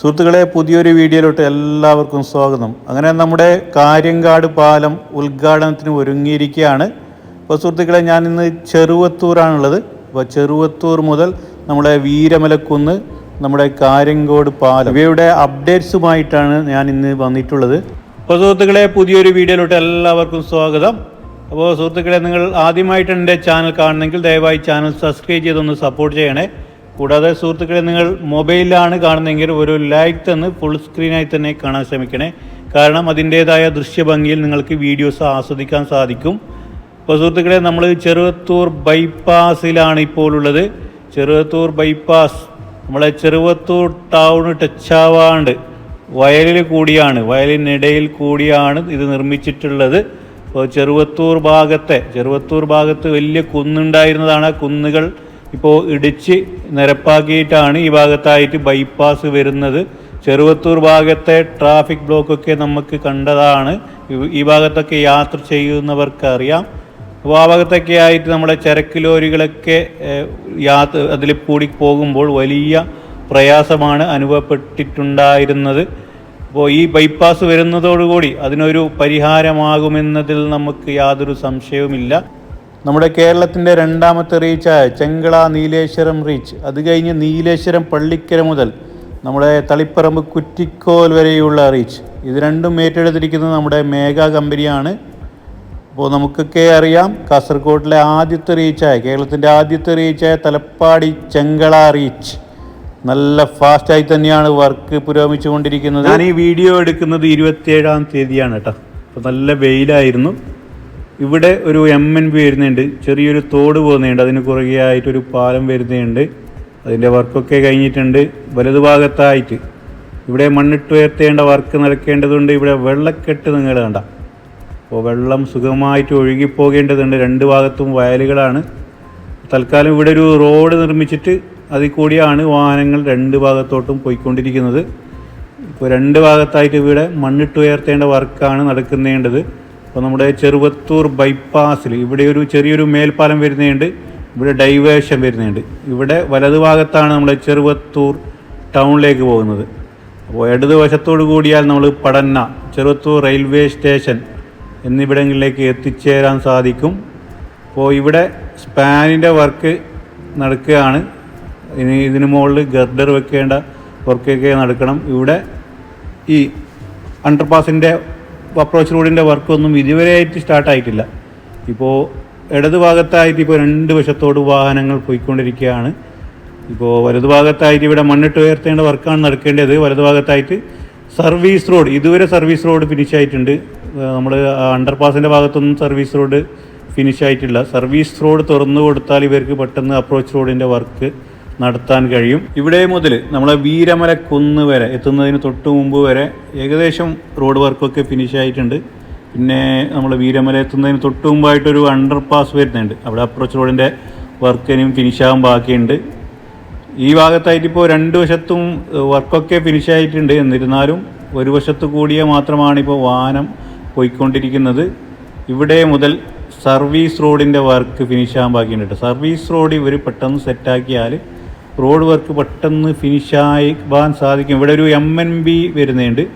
സുഹൃത്തുക്കളെ പുതിയൊരു വീഡിയോയിലോട്ട് എല്ലാവർക്കും സ്വാഗതം. അങ്ങനെ നമ്മുടെ കാര്യങ്കാട് പാലം ഉദ്ഘാടനത്തിന് ഒരുങ്ങിയിരിക്കുകയാണ്. അപ്പോൾ സുഹൃത്തുക്കളെ ഞാൻ ഇന്ന് ചെറുവത്തൂരാണുള്ളത്. അപ്പോൾ ചെറുവത്തൂർ മുതൽ നമ്മുടെ വീരമലക്കുന്ന് നമ്മുടെ കാര്യങ്കോട് പാലം ഇവയുടെ അപ്ഡേറ്റ്സുമായിട്ടാണ് ഞാൻ ഇന്ന് വന്നിട്ടുള്ളത്. അപ്പോൾ സുഹൃത്തുക്കളെ പുതിയൊരു വീഡിയോയിലോട്ട് എല്ലാവർക്കും സ്വാഗതം. അപ്പോൾ സുഹൃത്തുക്കളെ നിങ്ങൾ ആദ്യമായിട്ട് എന്റെ ചാനൽ കാണണമെങ്കിൽ ദയവായി ചാനൽ സബ്സ്ക്രൈബ് ചെയ്തൊന്ന് സപ്പോർട്ട് ചെയ്യണേ. കൂടാതെ സുഹൃത്തുക്കളെ നിങ്ങൾ മൊബൈലിലാണ് കാണുന്നതെങ്കിൽ ഒരു ലൈക്ക് തന്ന് ഫുൾ സ്ക്രീനായി തന്നെ കാണാൻ ശ്രമിക്കണേ. കാരണം അതിന്റേതായ ദൃശ്യഭംഗിയിൽ നിങ്ങൾക്ക് വീഡിയോസ് ആസ്വദിക്കാൻ സാധിക്കും. ഇപ്പോൾ സുഹൃത്തുക്കളെ നമ്മൾ ചെറുവത്തൂർ ബൈപ്പാസിലാണ് ഇപ്പോൾ ഉള്ളത്. ചെറുവത്തൂർ ബൈപ്പാസ് നമ്മളെ ചെറുവത്തൂർ ടൗൺ ടച്ചാവാണ്ട് വയലിൽ കൂടിയാണ് വയലിനിടയിൽ കൂടിയാണ് ഇത് നിർമ്മിച്ചിട്ടുള്ളത്. ഇപ്പോൾ ചെറുവത്തൂർ ഭാഗത്തെ ചെറുവത്തൂർ ഭാഗത്ത് വലിയ കുന്നുണ്ടായിരുന്നതാണ് ആ കുന്നുകൾ. ഇപ്പോൾ ഇടിച്ച് നിരപ്പാക്കിയിട്ടാണ് ഈ ഭാഗത്തായിട്ട് ബൈപ്പാസ് വരുന്നത്. ചെറുവത്തൂർ ഭാഗത്തെ ട്രാഫിക് ബ്ലോക്കൊക്കെ നമുക്ക് കണ്ടതാണ്. ഈ- ഭാഗത്തൊക്കെ യാത്ര ചെയ്യുന്നവർക്കറിയാം അപ്പോൾ ആ ഭാഗത്തൊക്കെ ആയിട്ട് നമ്മുടെ ചരക്ക് ലോറികളൊക്കെ യാത്ര അതിൽ കൂടി പോകുമ്പോൾ വലിയ പ്രയാസമാണ് അനുഭവപ്പെട്ടിട്ടുണ്ടായിരുന്നത്. അപ്പോൾ ഈ ബൈപ്പാസ് വരുന്നതോടുകൂടി അതിനൊരു പരിഹാരമാകുമെന്നതിൽ നമുക്ക് യാതൊരു സംശയവുമില്ല. നമ്മുടെ കേരളത്തിന്റെ രണ്ടാമത്തെ റീച്ചായ ചെങ്കള നീലേശ്വരം റീച്ച് അത് കഴിഞ്ഞ് നീലേശ്വരം പള്ളിക്കര മുതൽ നമ്മുടെ തളിപ്പറമ്പ് കുറ്റിക്കോൽ വരെയുള്ള റീച്ച് ഇത് രണ്ടും ഏറ്റെടുത്തിരിക്കുന്നത് നമ്മുടെ മേഘ കമ്പനിയാണ്. അപ്പോൾ നമുക്കൊക്കെ അറിയാം കാസർഗോഡിലെ ആദ്യത്തെ റീച്ചായ കേരളത്തിന്റെ ആദ്യത്തെ റീച്ചായ തലപ്പാടി ചെങ്കള റീച്ച് നല്ല ഫാസ്റ്റായി തന്നെയാണ് വർക്ക് പുരോഗമിച്ചു കൊണ്ടിരിക്കുന്നത് ഞാൻ ഈ വീഡിയോ എടുക്കുന്നത് ഇരുപത്തിയേഴാം തീയതിയാണ് കേട്ടോ. അപ്പോൾ നല്ല വെയിലായിരുന്നു. ഇവിടെ ഒരു എം എൻ ബി വരുന്നുണ്ട്. ചെറിയൊരു തോട് പോകുന്നുണ്ട്. അതിന് കുറുകെ ആയിട്ടൊരു പാലം വരുന്നുണ്ട്. അതിന്റെ വർക്കൊക്കെ കഴിഞ്ഞിട്ടുണ്ട്. വലതുഭാഗത്തായിട്ട് ഇവിടെ മണ്ണിട്ട് ഉയർത്തേണ്ട വർക്ക് നടക്കേണ്ടതുണ്ട്. ഇവിടെ വെള്ളക്കെട്ട് നിങ്ങൾ കണ്ട. അപ്പോൾ വെള്ളം സുഖമായിട്ട് ഒഴുകിപ്പോകേണ്ടതുണ്ട്. രണ്ട് ഭാഗത്തും വയലുകളാണ്. തൽക്കാലം ഇവിടെ ഒരു റോഡ് നിർമ്മിച്ചിട്ട് അതിൽ കൂടിയാണ് വാഹനങ്ങൾ രണ്ട് ഭാഗത്തോട്ടും പോയിക്കൊണ്ടിരിക്കുന്നത്. ഇപ്പോൾ രണ്ട് ഭാഗത്തായിട്ട് ഇവിടെ മണ്ണിട്ട് ഉയർത്തേണ്ട വർക്കാണ് നടക്കുന്നേണ്ടത് അപ്പോൾ നമ്മുടെ ചെറുവത്തൂർ ബൈപ്പാസിൽ ഇവിടെ ഒരു ചെറിയൊരു മേൽപ്പാലം വരുന്നുണ്ട് ഇവിടെ ഡൈവേഷൻ വരുന്നുണ്ട് ഇവിടെ വലതുഭാഗത്താണ് നമ്മുടെ ചെറുവത്തൂർ ടൗണിലേക്ക് പോകുന്നത്. അപ്പോൾ ഇടതുവശത്തോട് കൂടിയാൽ നമ്മൾ പടന്ന ചെറുവത്തൂർ റെയിൽവേ സ്റ്റേഷൻ എന്നിവിടങ്ങളിലേക്ക് എത്തിച്ചേരാൻ സാധിക്കും. അപ്പോൾ ഇവിടെ സ്പാനിന്റെ വർക്ക് നടക്കുകയാണ്. ഇനി ഇതിനു മുകളിൽ ഗർഡർ വെക്കേണ്ട വർക്കൊക്കെ നടക്കണം. ഇവിടെ ഈ അണ്ടർപാസിന്റെ അപ്രോച്ച് റോഡിന്റെ വർക്കൊന്നും ഇതുവരെയായിട്ട് സ്റ്റാർട്ടായിട്ടില്ല ഇപ്പോൾ ഇടതു ഭാഗത്തായിട്ട് ഇപ്പോൾ രണ്ട് വശത്തോട് വാഹനങ്ങൾ പോയിക്കൊണ്ടിരിക്കുകയാണ്. ഇപ്പോൾ വലതു ഭാഗത്തായിട്ട് ഇവിടെ മണ്ണിട്ട് ഉയർത്തേണ്ട വർക്കാണ് നടക്കേണ്ടത്. വലതു ഭാഗത്തായിട്ട് സർവീസ് റോഡ് ഇതുവരെ സർവീസ് റോഡ് ഫിനിഷ് ആയിട്ടുണ്ട്. നമ്മൾ അണ്ടർ പാസിന്റെ ഭാഗത്തൊന്നും സർവീസ് റോഡ് ഫിനിഷ് ആയിട്ടില്ല. സർവീസ് റോഡ് തുറന്നു കൊടുത്താൽ ഇവർക്ക് പെട്ടെന്ന് അപ്രോച്ച് റോഡിന്റെ വർക്ക് നടത്താൻ കഴിയും. ഇവിടെ മുതൽ നമ്മളെ വീരമല കുന്ന് വരെ എത്തുന്നതിന് തൊട്ട് മുമ്പ് വരെ ഏകദേശം റോഡ് വർക്കൊക്കെ ഫിനിഷ് ആയിട്ടുണ്ട്. പിന്നെ നമ്മൾ വീരമല എത്തുന്നതിന് തൊട്ട് മുമ്പായിട്ടൊരു അണ്ടർ പാസ് വരുന്നുണ്ട്. അവിടെ അപ്രോച്ച് റോഡിന്റെ വർക്ക് ഇനിയും ഫിനിഷാകാൻ ബാക്കിയുണ്ട്. ഈ ഭാഗത്തായിട്ട് ഇപ്പോൾ രണ്ട് വശത്തും വർക്കൊക്കെ ഫിനിഷ് ആയിട്ടുണ്ട്. എന്നിരുന്നാലും ഒരു വശത്ത് കൂടിയ മാത്രമാണ് ഇപ്പോൾ വാഹനം പോയിക്കൊണ്ടിരിക്കുന്നത്. ഇവിടെ മുതൽ സർവീസ് റോഡിന്റെ വർക്ക് ഫിനിഷ് ആകാൻ ബാക്കിയുണ്ട് സർവീസ് റോഡ് ഇവർ പെട്ടെന്ന് സെറ്റാക്കിയാൽ റോഡ് വർക്ക് പെട്ടെന്ന് ഫിനിഷാകാൻ സാധിക്കും. ഇവിടെ ഒരു എം എൻ ബി വരുന്നുണ്ട്.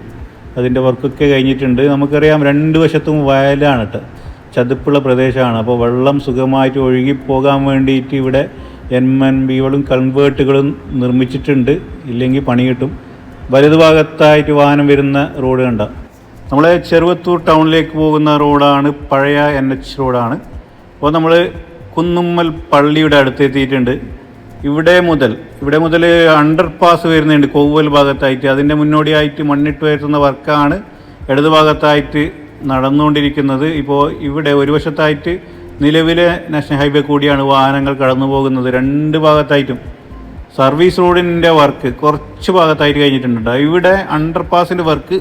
അതിന്റെ വർക്കൊക്കെ കഴിഞ്ഞിട്ടുണ്ട്. നമുക്കറിയാം രണ്ട് വശത്തും വയലാണ് കേട്ടോ. ചതുപ്പുള്ള പ്രദേശമാണ്. അപ്പോൾ വെള്ളം സുഖമായിട്ട് ഒഴുകി പോകാൻ വേണ്ടിയിട്ട് ഇവിടെ എൻ എൻ ബികളും കൺവേർട്ടുകളും നിർമ്മിച്ചിട്ടുണ്ട്. ഇല്ലെങ്കിൽ പണി കിട്ടും. വലതുഭാഗത്തായിട്ട് വാഹനം വരുന്ന റോഡ് കണ്ട? നമ്മളെ ചെറുവത്തൂർ ടൗണിലേക്ക് പോകുന്ന റോഡാണ് പഴയ എൻ എച്ച് റോഡാണ്. അപ്പോൾ നമ്മൾ കുന്നുമ്മൽ പള്ളിയുടെ അടുത്ത് എത്തിയിട്ടുണ്ട്. ഇവിടെ മുതൽ ഇവിടെ മുതൽ അണ്ടർ പാസ് വരുന്നുണ്ട് കൊവ്വൽ ഭാഗത്തായിട്ട്. അതിന്റെ മുന്നോടിയായിട്ട് മണ്ണിട്ട് വരുത്തുന്ന വർക്കാണ് ഇടതു ഭാഗത്തായിട്ട് നടന്നുകൊണ്ടിരിക്കുന്നത്. ഇപ്പോൾ ഇവിടെ ഒരു വശത്തായിട്ട് നിലവിലെ നാഷണൽ ഹൈവേ കൂടിയാണ് വാഹനങ്ങൾ കടന്നു പോകുന്നത്. രണ്ട് ഭാഗത്തായിട്ടും സർവീസ് റോഡിന്റെ വർക്ക് കുറച്ച് ഭാഗത്തായിട്ട് കഴിഞ്ഞിട്ടുണ്ട്. ഇവിടെ അണ്ടർ പാസിന്റെ വർക്ക്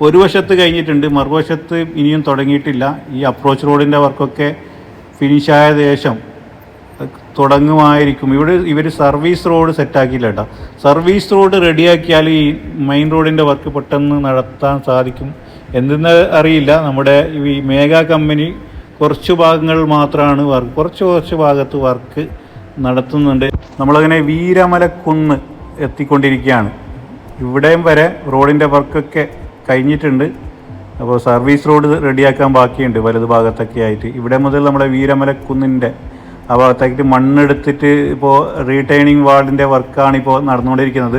ഒരു വശത്ത് കഴിഞ്ഞിട്ടുണ്ട്. മറുവശത്ത് ഇനിയും തുടങ്ങിയിട്ടില്ല. ഈ അപ്രോച്ച് റോഡിന്റെ വർക്കൊക്കെ ഫിനിഷായ ശേഷം തുടങ്ങുമായിരിക്കും. ഇവിടെ ഇവർ സർവീസ് റോഡ് സെറ്റാക്കിയില്ല കേട്ടോ. സർവീസ് റോഡ് റെഡിയാക്കിയാൽ ഈ മെയിൻ റോഡിന്റെ വർക്ക് പെട്ടെന്ന് നടത്താൻ സാധിക്കും എന്തെന്ന് അറിയില്ല. നമ്മുടെ ഈ മേഘ കമ്പനി കുറച്ച് ഭാഗങ്ങൾ മാത്രമാണ് വർക്ക് കുറച്ച് കുറച്ച് ഭാഗത്ത് വർക്ക് നടത്തുന്നുണ്ട്. നമ്മളങ്ങനെ വീരമലക്കുന്ന് എത്തിക്കൊണ്ടിരിക്കുകയാണ്. ഇവിടെയും വരെ റോഡിന്റെ വർക്കൊക്കെ കഴിഞ്ഞിട്ടുണ്ട്. അപ്പോൾ സർവീസ് റോഡ് റെഡിയാക്കാൻ ബാക്കിയുണ്ട് വലതു ഭാഗത്തൊക്കെ ആയിട്ട്. ഇവിടെ മുതൽ നമ്മുടെ വീരമലക്കുന്നിന്റെ ആ ഭാഗത്തേക്ക് മണ്ണെടുത്തിട്ട് ഇപ്പോൾ റീടൈനിങ് വാർഡിന്റെ വർക്കാണ് ഇപ്പോൾ നടന്നുകൊണ്ടിരിക്കുന്നത്.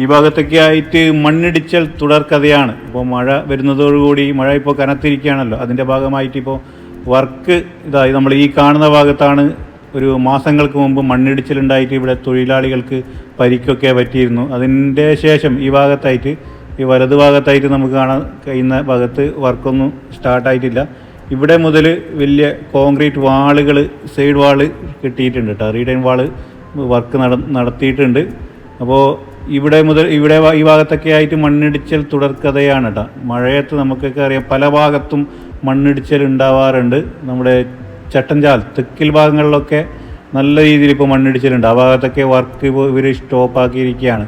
ഈ ഭാഗത്തൊക്കെ ആയിട്ട് മണ്ണിടിച്ചൽ തുടർക്കഥയാണ് ഇപ്പോൾ മഴ വരുന്നതോടുകൂടി മഴ ഇപ്പോൾ കനത്തിരിക്കുകയാണല്ലോ. അതിന്റെ ഭാഗമായിട്ട് ഇപ്പോൾ വർക്ക് ഇതായി. നമ്മൾ ഈ കാണുന്ന ഭാഗത്താണ് ഒരു മാസങ്ങൾക്ക് മുമ്പ് മണ്ണിടിച്ചിലുണ്ടായിട്ട് ഇവിടെ തൊഴിലാളികൾക്ക് പരിക്കൊക്കെ പറ്റിയിരുന്നു. അതിന്റെ ശേഷം ഈ ഭാഗത്തായിട്ട് ഈ വലതു ഭാഗത്തായിട്ട് നമുക്ക് കാണാൻ കഴിയുന്ന ഭാഗത്ത് വർക്കൊന്നും സ്റ്റാർട്ടായിട്ടില്ല ഇവിടെ മുതൽ വലിയ കോൺക്രീറ്റ് വാളുകൾ സൈഡ് വാൾ കിട്ടിയിട്ടുണ്ട് കേട്ടോ റീടൈൻ വാൾ വർക്ക് നട നടത്തിയിട്ടുണ്ട്. അപ്പോൾ ഇവിടെ മുതൽ ഇവിടെ ഈ ഭാഗത്തൊക്കെ ആയിട്ട് മണ്ണിടിച്ചൽ തുടർക്കഥയാണ് കേട്ടോ മഴയത്ത് നമുക്കൊക്കെ അറിയാം പല ഭാഗത്തും മണ്ണിടിച്ചൽ ഉണ്ടാവാറുണ്ട്. നമ്മുടെ ചട്ടഞ്ചാൽ തെക്കിൽ ഭാഗങ്ങളിലൊക്കെ നല്ല രീതിയിൽ ഇപ്പോൾ മണ്ണിടിച്ചിലുണ്ട്. ആ ഭാഗത്തൊക്കെ വർക്ക് ഇവർ സ്റ്റോപ്പാക്കിയിരിക്കുകയാണ്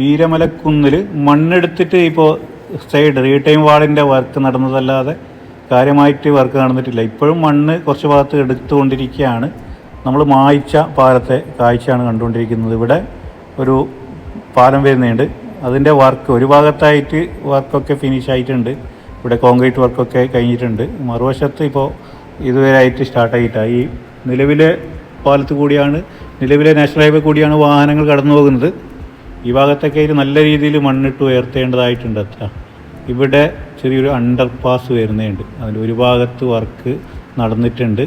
വീരമലക്കുന്നിൽ മണ്ണെടുത്തിട്ട് ഇപ്പോൾ സൈഡ് റീടൈം വാളിന്റെ വർക്ക് നടന്നതല്ലാതെ കാര്യമായിട്ട് വർക്ക് നടന്നിട്ടില്ല. ഇപ്പോഴും മണ്ണ് കുറച്ച് ഭാഗത്ത് എടുത്തുകൊണ്ടിരിക്കുകയാണ്. നമ്മൾ മായ്ച്ച പാലത്തെ കാഴ്ചയാണ് കണ്ടുകൊണ്ടിരിക്കുന്നത്. ഇവിടെ ഒരു പാലം വരുന്നുണ്ട്. അതിന്റെ വർക്ക് ഒരു ഭാഗത്തായിട്ട് വർക്കൊക്കെ ഫിനിഷ് ആയിട്ടുണ്ട്. ഇവിടെ കോൺക്രീറ്റ് വർക്കൊക്കെ കഴിഞ്ഞിട്ടുണ്ട്. മറുവശത്ത് ഇപ്പോൾ ഇതുവരെ ആയിട്ട് സ്റ്റാർട്ടായിട്ടാണ് ഈ നിലവിലെ പാലത്ത് കൂടിയാണ് നിലവിലെ നാഷണൽ ഹൈവേ കൂടിയാണ് വാഹനങ്ങൾ കടന്നു പോകുന്നത് ഈ ഭാഗത്തൊക്കെ ആയിട്ട് നല്ല രീതിയിൽ മണ്ണിട്ട് ഉയർത്തേണ്ടതായിട്ടുണ്ട് അത്ര ഇവിടെ ചെറിയൊരു അണ്ടർ പാസ് വരുന്നുണ്ട് അതിൽ ഒരു ഭാഗത്ത് വർക്ക് നടന്നിട്ടുണ്ട്.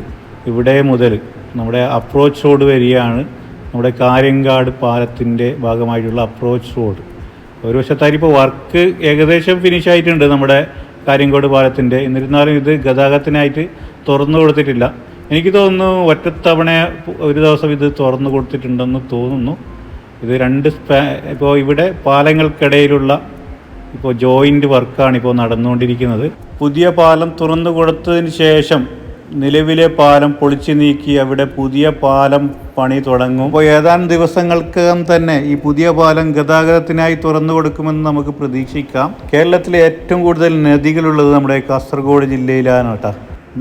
ഇവിടെ മുതൽ നമ്മുടെ അപ്രോച്ച് റോഡ് വരികയാണ് നമ്മുടെ കാര്യങ്കാട് പാലത്തിന്റെ ഭാഗമായിട്ടുള്ള അപ്രോച്ച് റോഡ് ഒരു വശത്തായി ഇപ്പോൾ വർക്ക് ഏകദേശം ഫിനിഷ് ആയിട്ടുണ്ട് നമ്മുടെ കാര്യങ്കോട് പാലത്തിന്റെ. എന്നിരുന്നാലും ഇത് ഗതാഗതത്തിനായിട്ട് തുറന്നു കൊടുത്തിട്ടില്ല. എനിക്ക് തോന്നുന്നു ഒറ്റത്തവണ ഒരു ദിവസം ഇത് തുറന്നു കൊടുത്തിട്ടുണ്ടെന്ന് തോന്നുന്നു. ഇത് രണ്ട് സ്പാ ഇപ്പോൾ ഇവിടെ പാലങ്ങൾക്കിടയിലുള്ള ഇപ്പോൾ ജോയിന്റ് വർക്കാണ് ഇപ്പോൾ നടന്നുകൊണ്ടിരിക്കുന്നത്. പുതിയ പാലം തുറന്നു കൊടുത്തതിന് ശേഷം നിലവിലെ പാലം പൊളിച്ചു നീക്കി അവിടെ പുതിയ പാലം പണി തുടങ്ങും. അപ്പോൾ ഏതാനും ദിവസങ്ങൾക്കകം തന്നെ ഈ പുതിയ പാലം ഗതാഗതത്തിനായി തുറന്നു കൊടുക്കുമെന്ന് നമുക്ക് പ്രതീക്ഷിക്കാം. കേരളത്തിലെ ഏറ്റവും കൂടുതൽ നദികളുള്ളത് നമ്മുടെ കാസർഗോഡ് ജില്ലയിലാണ് കേട്ടോ.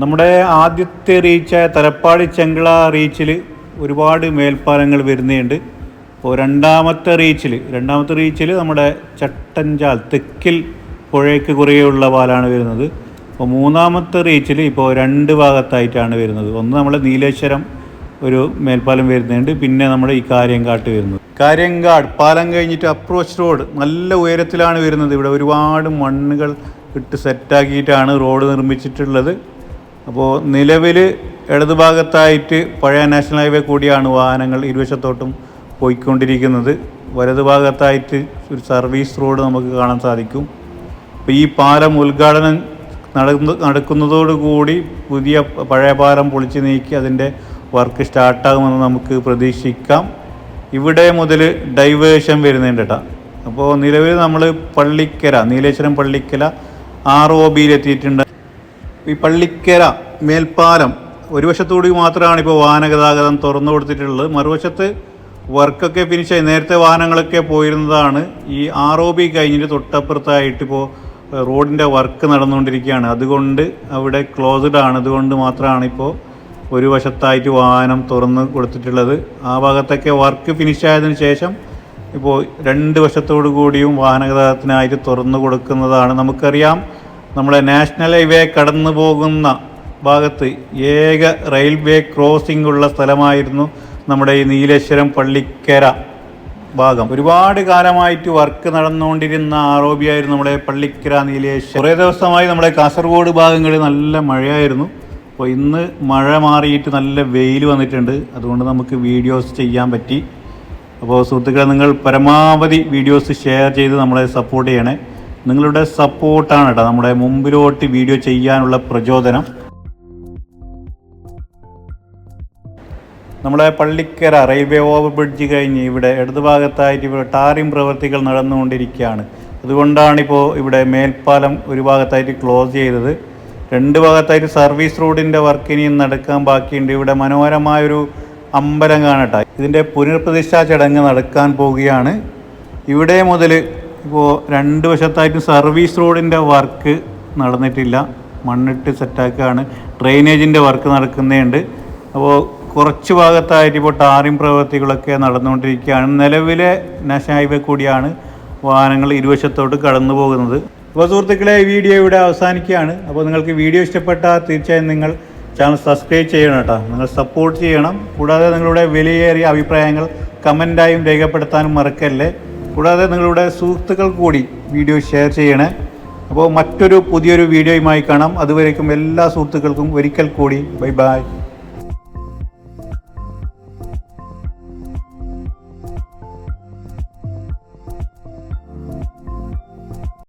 നമ്മുടെ ആദ്യത്തെ റീച്ചായ തലപ്പാടി ചെങ്കള റീച്ചിൽ ഒരുപാട് മേൽപ്പാലങ്ങൾ വരുന്നുണ്ട്. ഇപ്പോൾ രണ്ടാമത്തെ റീച്ചിൽ രണ്ടാമത്തെ റീച്ചിൽ നമ്മുടെ ചട്ടഞ്ചാൽ തെക്കിൽ പുഴയ്ക്ക് കുറേയുള്ള പാലാണ് വരുന്നത്. അപ്പോൾ മൂന്നാമത്തെ റീച്ചിൽ ഇപ്പോൾ രണ്ട് ഭാഗത്തായിട്ടാണ് വരുന്നത്. ഒന്ന് നമ്മുടെ നീലേശ്വരം ഒരു മേൽപ്പാലം വരുന്നുണ്ട് പിന്നെ നമ്മുടെ ഈ കാര്യങ്കാട്ട് വരുന്നത്. കാര്യങ്കാട് പാലം കഴിഞ്ഞിട്ട് അപ്രോച്ച് റോഡ് നല്ല ഉയരത്തിലാണ് വരുന്നത്. ഇവിടെ ഒരുപാട് മണ്ണുകൾ ഇട്ട് സെറ്റാക്കിയിട്ടാണ് റോഡ് നിർമ്മിച്ചിട്ടുള്ളത്. അപ്പോൾ നിലവിൽ ഇടതുഭാഗത്തായിട്ട് പഴയ നാഷണൽ ഹൈവേ കൂടിയാണ് വാഹനങ്ങൾ ഇരുവശത്തോട്ടും പോയിക്കൊണ്ടിരിക്കുന്നത്. വലതുഭാഗത്തായിട്ട് ഒരു സർവീസ് റോഡ് നമുക്ക് കാണാൻ സാധിക്കും. അപ്പോൾ ഈ പാലം ഉദ്ഘാടനം നടന്ന് നടക്കുന്നതോടുകൂടി പുതിയ പഴയ പാലം പൊളിച്ചു നീക്കി അതിന്റെ വർക്ക് സ്റ്റാർട്ടാകുമെന്ന് നമുക്ക് പ്രതീക്ഷിക്കാം. ഇവിടെ മുതൽ ഡൈവേഷൻ വരുന്നുണ്ട് കേട്ടോ. അപ്പോൾ നിലവിൽ നമ്മൾ പള്ളിക്കര നീലേശ്വരം പള്ളിക്കര ആർ ഒ ബിയിലെത്തിയിട്ടുണ്ട്. ഈ പള്ളിക്കര മേൽപ്പാലം ഒരു വശത്തുകൂടി മാത്രമാണ് ഇപ്പോൾ വാഹനഗതാഗതം തുറന്നു കൊടുത്തിട്ടുള്ളത്. മറുവശത്ത് വർക്കൊക്കെ ഫിനിഷ് ആയി. നേരത്തെ വാഹനങ്ങളൊക്കെ പോയിരുന്നതാണ്. ഈ ആർ ഒ ബി കഴിഞ്ഞിട്ട് തൊട്ടപ്പുറത്തായിട്ട് ഇപ്പോൾ റോഡിന്റെ വർക്ക് നടന്നുകൊണ്ടിരിക്കുകയാണ്. അതുകൊണ്ട് അവിടെ ക്ലോസ്ഡ് ആണ്. അതുകൊണ്ട് മാത്രമാണ് ഇപ്പോൾ ഒരു വശത്തായിട്ട് വാഹനം തുറന്ന് കൊടുത്തിട്ടുള്ളത്. ആ ഭാഗത്തൊക്കെ വർക്ക് ഫിനിഷ് ആയതിനു ശേഷം ഇപ്പോൾ രണ്ട് വശത്തോടു കൂടിയും വാഹനഗതാഗതത്തിനായിട്ട് തുറന്നു കൊടുക്കുന്നതാണ് നമുക്കറിയാം. നമ്മുടെ നാഷണൽ ഹൈവേ കടന്നു പോകുന്ന ഭാഗത്ത് ഏക റെയിൽവേ ക്രോസിംഗ് ഉള്ള സ്ഥലമായിരുന്നു. നമ്മുടെ ഈ നീലേശ്വരം പള്ളിക്കര ഭാഗം. ഒരുപാട് കാലമായിട്ട് വർക്ക് നടന്നുകൊണ്ടിരുന്ന ആരോപിയായിരുന്നു നമ്മുടെ പള്ളിക്കര നീലേശ്വരം. കുറേ ദിവസമായി നമ്മുടെ കാസർഗോഡ് ഭാഗങ്ങളിൽ നല്ല മഴയായിരുന്നു. അപ്പോൾ ഇന്ന് മഴ മാറിയിട്ട് നല്ല വെയിൽ വന്നിട്ടുണ്ട്. അതുകൊണ്ട് നമുക്ക് വീഡിയോസ് ചെയ്യാൻ പറ്റി. അപ്പോൾ സുഹൃത്തുക്കളെ നിങ്ങൾ പരമാവധി വീഡിയോസ് ഷെയർ ചെയ്ത് നമ്മളെ സപ്പോർട്ട് ചെയ്യണേ. നിങ്ങളുടെ സപ്പോർട്ടാണ് കേട്ടോ നമ്മുടെ മുമ്പിലോട്ട് വീഡിയോ ചെയ്യാനുള്ള പ്രചോദനം. നമ്മുടെ പള്ളിക്കര റെയിൽവേ ഓവർ ബ്രിഡ്ജ് കഴിഞ്ഞ് ഇവിടെ ഇടതുഭാഗത്തായിട്ട് ഇവിടെ ടാറിംഗ് പ്രവൃത്തികൾ നടന്നുകൊണ്ടിരിക്കുകയാണ്. അതുകൊണ്ടാണിപ്പോൾ ഇവിടെ മേൽപ്പാലം ഒരു ഭാഗത്തായിട്ട് ക്ലോസ് ചെയ്തത്. രണ്ട് ഭാഗത്തായിട്ട് സർവീസ് റോഡിന്റെ വർക്ക് ഇനിയും നടക്കാൻ ബാക്കിയുണ്ട്. ഇവിടെ മനോഹരമായൊരു അമ്പലം കാണട്ടെ. ഇതിന്റെ പുനർപ്രതിഷ്ഠാ ചടങ്ങ് നടക്കാൻ പോവുകയാണ്. ഇവിടെ മുതൽ ഇപ്പോൾ രണ്ട് വശത്തായിട്ട് സർവീസ് റോഡിന്റെ വർക്ക് നടന്നിട്ടില്ല. മണ്ണിട്ട് സെറ്റാക്കുകയാണ് ഡ്രെയിനേജിന്റെ വർക്ക് നടക്കുന്നതുണ്ട് അപ്പോൾ കുറച്ച് ഭാഗത്തായിട്ട് ഇപ്പോൾ ടാറിംഗ് പ്രവൃത്തികളൊക്കെ നടന്നുകൊണ്ടിരിക്കുകയാണ്. നിലവിലെ നാഷണൽ ഹൈവേ കൂടിയാണ് വാഹനങ്ങൾ ഇരുവശത്തോട്ട് കടന്നു പോകുന്നത്. അപ്പോൾ സുഹൃത്തുക്കളെ വീഡിയോ ഇവിടെ അവസാനിക്കുകയാണ്. അപ്പോൾ നിങ്ങൾക്ക് വീഡിയോ ഇഷ്ടപ്പെട്ടാൽ തീർച്ചയായും നിങ്ങൾ ചാനൽ സബ്സ്ക്രൈബ് ചെയ്യണം കേട്ടോ. നിങ്ങൾ സപ്പോർട്ട് ചെയ്യണം. കൂടാതെ നിങ്ങളുടെ വിലയേറിയ അഭിപ്രായങ്ങൾ കമന്റായും രേഖപ്പെടുത്താനും മറക്കല്ലേ. കൂടാതെ നിങ്ങളുടെ സുഹൃത്തുക്കൾ കൂടി വീഡിയോ ഷെയർ ചെയ്യണേ. അപ്പോൾ മറ്റൊരു പുതിയൊരു വീഡിയോയുമായി കാണാം. അതുവരേക്കും എല്ലാ സുഹൃത്തുക്കൾക്കും ഒരിക്കൽ കൂടി. Bye bye.